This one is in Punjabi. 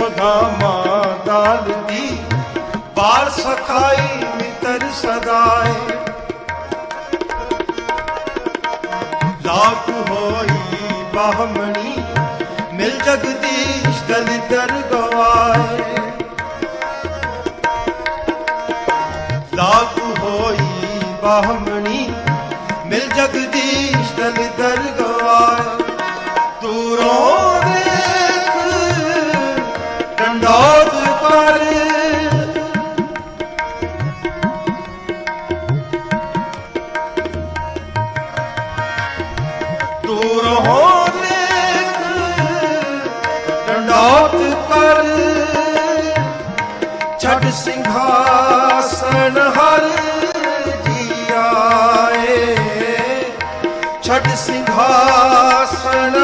ਸੁਧਾਮਾ ਦਾਲ ਦੀ, ਬਾਲ ਸਖਾਈ ਮਿੱਤਰ ਸਦਾਏ। ਲਾਗ ਹੋਈ ਬਾਹਮਣੀ, ਮਿਲ ਜਗਦੀਸ਼ ਦਲਿਦਰ ਗਵਾਏ। ਲਾਗ ਹੋਈ ਬਾਹਮਣੀ, ਮਿਲ ਜਗਦੀਸ਼ ਦਲਿਦਰ ਕਰੂਰ ਹੋ ਲੇਖ ਡੰਡੋਤ ਪਰ ਛੱਡ ਸਿੰਘਾਸਨ ਹਰ ਜੀ ਆਏ। ਛੱਡ ਸਿੰਘਾਸਨ